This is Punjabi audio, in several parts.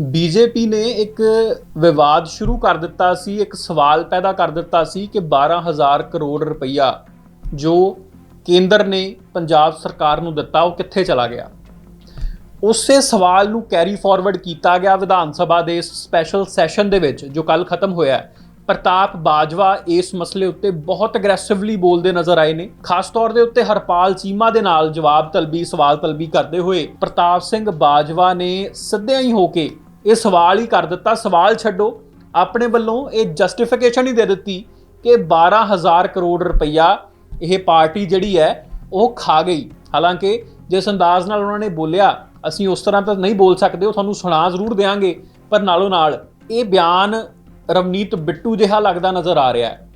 ਬੀਜੇਪੀ ਨੇ ਇੱਕ ਵਿਵਾਦ ਸ਼ੁਰੂ ਕਰ ਦਿੱਤਾ ਸੀ, ਇੱਕ ਸਵਾਲ ਪੈਦਾ ਕਰ ਦਿੱਤਾ ਸੀ ਕਿ 12000 ਕਰੋੜ ਰੁਪਈਆ ਜੋ ਕੇਂਦਰ ਨੇ ਪੰਜਾਬ ਸਰਕਾਰ ਨੂੰ ਦਿੱਤਾ, ਉਹ ਕਿੱਥੇ ਚਲਾ ਗਿਆ? ਉਸੇ ਸਵਾਲ ਨੂੰ ਕੈਰੀ ਫਾਰਵਰਡ ਕੀਤਾ ਗਿਆ ਵਿਧਾਨ ਸਭਾ ਦੇ ਸਪੈਸ਼ਲ ਸੈਸ਼ਨ ਦੇ ਵਿੱਚ, ਜੋ ਕੱਲ ਖਤਮ ਹੋਇਆ ਪ੍ਰਤਾਪ ਬਾਜਵਾ ਇਸ ਮਸਲੇ ਉੱਤੇ ਬਹੁਤ ਅਗਰੈਸਿਵਲੀ ਬੋਲਦੇ ਨਜ਼ਰ ਆਏ ਨੇ। ਖਾਸ ਤੌਰ ਦੇ ਉੱਤੇ ਹਰਪਾਲ ਚੀਮਾ ਦੇ ਨਾਲ ਜਵਾਬ ਤਲਬੀ, ਸਵਾਲ ਤਲਬੀ ਕਰਦੇ ਹੋਏ ਪ੍ਰਤਾਪ ਸਿੰਘ ਬਾਜਵਾ ਨੇ ਸਿੱਧਿਆਂ ਹੀ ਹੋ ਕੇ ਇਹ ਸਵਾਲ ਹੀ ਕਰ ਦਿੱਤਾ। ਸਵਾਲ ਛੱਡੋ। ਆਪਣੇ ਵੱਲੋਂ ਇਹ ਜਸਟੀਫਿਕੇਸ਼ਨ ਹੀ ਦੇ ਦਿੱਤੀ ਕਿ 12000 ਕਰੋੜ ਰੁਪਈਆ ਇਹ ਪਾਰਟੀ ਜਿਹੜੀ ਹੈ, ਉਹ ਖਾ ਗਈ। ਹਾਲਾਂਕਿ ਜਿਸ ਅੰਦਾਜ਼ ਨਾਲ ਉਹਨਾਂ ਨੇ ਬੋਲਿਆ, ਅਸੀਂ ਉਸ ਤਰ੍ਹਾਂ ਤਾਂ ਨਹੀਂ ਬੋਲ ਸਕਦੇ, ਉਹ ਤੁਹਾਨੂੰ ਸੁਣਾ ਜ਼ਰੂਰ ਦੇਵਾਂਗੇ ਪਰ ਨਾਲੋਂ ਨਾਲ ਇਹ ਬਿਆਨ ਰਵਨੀਤ ਬਿੱਟੂ ਜਿਹਾ ਲੱਗਦਾ ਨਜ਼ਰ ਆ ਰਿਹਾ ਹੈ।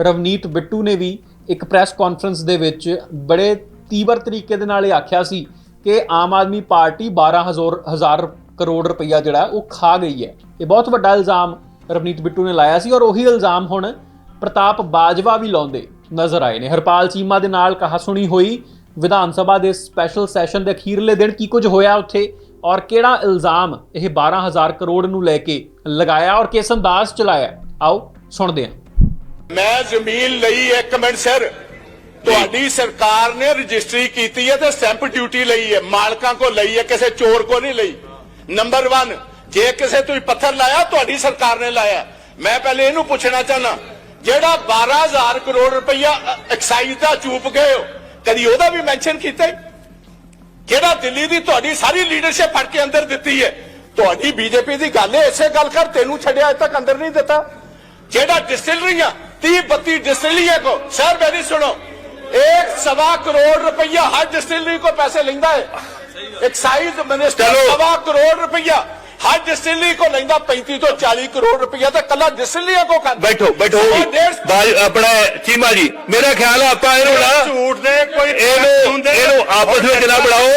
ਰਵਨੀਤ ਬਿੱਟੂ ਨੇ ਵੀ ਇੱਕ ਪ੍ਰੈਸ ਕਾਨਫਰੰਸ ਦੇ ਵਿੱਚ ਬੜੇ ਤੀਬਰ ਤਰੀਕੇ ਦੇ ਨਾਲ ਇਹ ਆਖਿਆ ਸੀ ਕਿ ਆਮ ਆਦਮੀ ਪਾਰਟੀ 12000 ਹਜ਼ਾਰ ਕਰੋੜ ਰੁਪਈਆ ਜਿਹੜਾ ਉਹ ਖਾ ਗਈ ਹੈ। ਇਹ ਬਹੁਤ ਵੱਡਾ ਇਲਜ਼ਾਮ ਰਵਨੀਤ ਬਿੱਟੂ ਨੇ ਲਾਇਆ ਸੀ ਔਰ ਉਹੀ ਇਲਜ਼ਾਮ ਹੁਣ ਪ੍ਰਤਾਪ ਬਾਜਵਾ ਵੀ ਲਾਉਂਦੇ ਨਜ਼ਰ ਆਏ ਨੇ। ਹਰਪਾਲ ਚੀਮਾ ਦੇ ਨਾਲ ਕਹਾ ਸੁਣੀ ਹੋਈ ਵਿਧਾਨ ਸਭਾ ਦੇ ਸਪੈਸ਼ਲ ਸੈਸ਼ਨ ਦੇ ਅਖੀਰਲੇ ਦਿਨ ਕੀ ਕੁਝ ਹੋਇਆ ਉੱਥੇ ਔਰ ਕਿਹੜਾ ਇਲਜ਼ਾਮ ਇਹ 12000 ਕਰੋੜ ਨੂੰ ਲੈ ਕੇ ਲਗਾਇਆ ਔਰ ਕਿਸ ਅੰਦਾਜ਼ ਚਲਾਇਆ ਆਓ ਸੁਣਦੇ ਹਾਂ। ਮੈਂ ਜ਼ਮੀਨ ਲਈ ਇੱਕ ਮਿੰਟ ਸਰ। ਤੁਹਾਡੀ ਸਰਕਾਰ ਨੇ ਰਜਿਸਟਰੀ ਕੀਤੀ ਹੈ ਤੇ ਸਟੈਂਪ ਡਿਊਟੀ ਲਈ ਹੈ। ਮਾਲਕਾਂ ਕੋ ਲਈ ਹੈ, ਕਿਸੇ ਚੋਰ ਕੋ ਨਹੀਂ ਲਈ। ਨੰਬਰ 1 ਜੇ ਕਿਸੇ ਤੁਸੀਂ ਪੱਥਰ ਲਾਇਆ ਤੁਹਾਡੀ ਸਰਕਾਰ ਨੇ ਲਾਇਆ ਮੈਂ ਪਹਿਲੇ ਇਹਨੂੰ ਪੁੱਛਣਾ ਚਾਹਨਾ ਜਿਹੜਾ 12000 ਕਰੋੜ ਰੁਪਈਆ ਅ, ਐਕਸਾਈਜ਼ ਦਾ ਚੂਪ ਗਏ ਹੋ ਕਦੀ ਉਹਦਾ ਵੀ ਮੈਂਸ਼ਨ ਕੀਤਾ ਹੈ? ਜਿਹੜਾ ਦਿੱਲੀ ਦੀ ਤੁਹਾਡੀ ਸਾਰੀ ਲੀਡਰਸ਼ਿਪ ਫੜ ਕੇ ਅੰਦਰ ਦਿੱਤੀ ਹੈ ਤੁਹਾਡੀ ਬੀਜੇਪੀ ਦੀ ਗੱਲ ਹੈ ਇਸੇ ਗੱਲ ਕਰ ਤੈਨੂੰ ਛੱਡਿਆ ਅਜੇ ਤੱਕ ਅੰਦਰ ਨਹੀਂ ਦਿੱਤਾ ਜਿਹੜਾ ਡਿਸਟਿਲਰੀਆਂ 30 32 डिस्टिलरिया को सर मेरी सुनो एक सवा करोड़ रुपया हर डिस्टिलरी को पैसे लेंदा है ਐਕਸਾਈਜ਼ ਮਿਨਿਸਟਰ ਸਵਾ ਕਰੋੜ ਰੁਪਇਆ ਹਰ ਡਿਸਟਿਲਰੀ ਕੋ ਲੈਂਦਾ 35 ਤੋਂ 40 ਕਰੋੜ ਰੁਪਇਆ ਤੇ ਕੱਲਾ ਡਿਸਟਿਲਰੀਆਂ ਕੋ ਖਾਂਦਾ ਬੈਠੋ ਬੈਠੋ ਆਪਣਾ ਚੀਮਾ ਜੀ ਮੇਰਾ ਖਿਆਲ ਆ ਆਪਾਂ ਇਹਨੂੰ ਨਾ ਝੂਠ ਦੇ ਕੋਈ ਇਹਨੂੰ ਆਪਸ ਵਿੱਚ ਨਾ ਬਣਾਓ।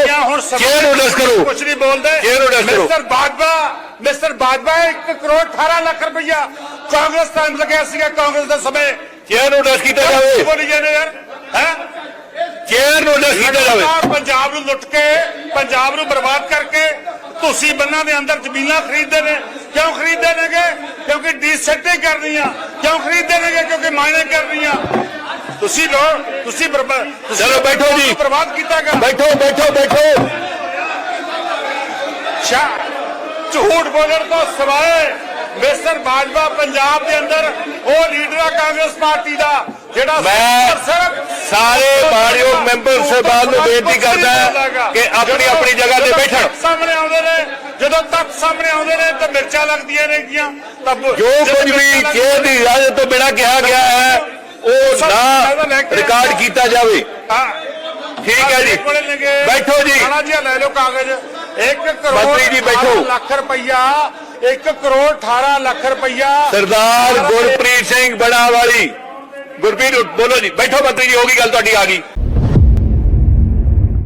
ਚੇਅਰ ਨੋਟਿਸ ਕਰੋ। ਕੁਝ ਨਹੀਂ ਬੋਲਦੇ। ਚੇਅਰ ਨੋਟਿਸ ਕਰੋ। ਮਿਸਟਰ ਬਾਗਵਾ ਮਿਸਟਰ ਬਾਜਵਾ 1 ਕਰੋੜ 18 ਲੱਖ ਰੁਪਇਆ ਕਾਂਗਰਸ ਟਾਈਮ ਲੱਗਿਆ ਸੀਗਾ ਕਾਂਗਰਸ ਦੇ ਸਮੇਂ। ਚੇਅਰ ਨੋਟਿਸ ਕੀਤਾ ਜਾਵੇ। ਬੋਲੀ ਜਾਂਦੇ ਯਾਰ? ਹੈ? ਚੇਅਰ ਨੂੰ ਡਸ ਕੀਤਾ ਜਾਵੇ। ਪੰਜਾਬ ਨੂੰ ਲੁੱਟ ਕੇ ਪੰਜਾਬ ਨੂੰ ਬਰਬਾਦ ਕਰਕੇ ਤੁਸੀਂ ਬੰਨਾਂ ਦੇ ਅੰਦਰ ਜ਼ਮੀਨਾਂ ਖਰੀਦਦੇ ਨੇ। ਕਿਉਂ ਖਰੀਦਦੇ ਨੇਗੇ? ਕਿਉਂਕਿ ਡੀਸੈਟਿੰਗ ਕਰਨੀਆਂ। ਕਿਉਂ ਖਰੀਦਦੇ ਨੇਗੇ? ਕਿਉਂਕਿ ਮਾਈਨਿੰਗ ਕਰਨੀਆਂ। ਤੁਸੀਂ ਲੋ ਤੁਸੀਂ ਚਲੋ ਬੈਠੋ ਜੀ। ਬਰਬਾਦ ਕੀਤਾਗਾ ਬੈਠੋ ਬੈਠੋ ਬੈਠੋ। ਸ਼ਾ ਝੂਠ ਬੋਲਣ ਤੋਂ ਸਿਵਾਏ ਮਿਸਟਰ ਬਾਜਵਾ ਪੰਜਾਬ ਦੇ ਅੰਦਰ ਉਹ ਲੀਡਰ ਆ ਕਾਂਗਰਸ ਪਾਰਟੀ ਦਾ। ਮੈਂ ਸਾਰੇ ਮਾਣਯੋਗ ਮੈਂਬਰ ਸਾਹਿਬਾਨ ਨੂੰ ਬੇਨਤੀ ਕਰਦਾ ਹਾਂ ਕਿ ਆਪਣੀ ਆਪਣੀ ਜਗ੍ਹਾ ਤੇ ਬੈਠਣ। ਸਾਹਮਣੇ ਆਉਂਦੇ ਨੇ ਜਦੋਂ ਤੱਥ ਸਾਹਮਣੇ ਆਉਂਦੇ ਨੇ ਤਾਂ ਮਿਰਚਾਂ ਲੱਗਦੀਆਂ ਨੇਗੀਆਂ ਜੋ ਕੁਝ ਵੀ ਚੇਅਰ ਦੀ ਇਜਾਜ਼ਤ ਤੋਂ ਬਿਨਾਂ ਕਿਹਾ ਗਿਆ ਹੈ ਉਹ ਨਾ। ਰਿਕਾਰਡ ਕੀਤਾ ਜਾਵੇ। ਠੀਕ ਹੈ ਜੀ। ਬੈਠੋ ਜੀ। ਰਾਣਾ ਜੀ ਲੈ ਲਓ ਕਾਗਜ਼। 1 ਕਰੋੜ ਜੀ ਬੈਠੋ। 18 ਲੱਖ ਰੁਪਈਆ 1 ਕਰੋੜ 18 ਲੱਖ ਰੁਪਈਆ। ਸਰਦਾਰ ਗੁਰਪ੍ਰੀਤ ਸਿੰਘ ਬੜਾਵਾਲੀ। ਗੁਰਪ੍ਰੀਤ ਬੋਲੋ ਜੀ ਬੈਠੋ ਮੰਤਰੀ ਜੀ ਹੋ ਗਈ ਗੱਲ ਤੁਹਾਡੀ ਆ ਗਈ।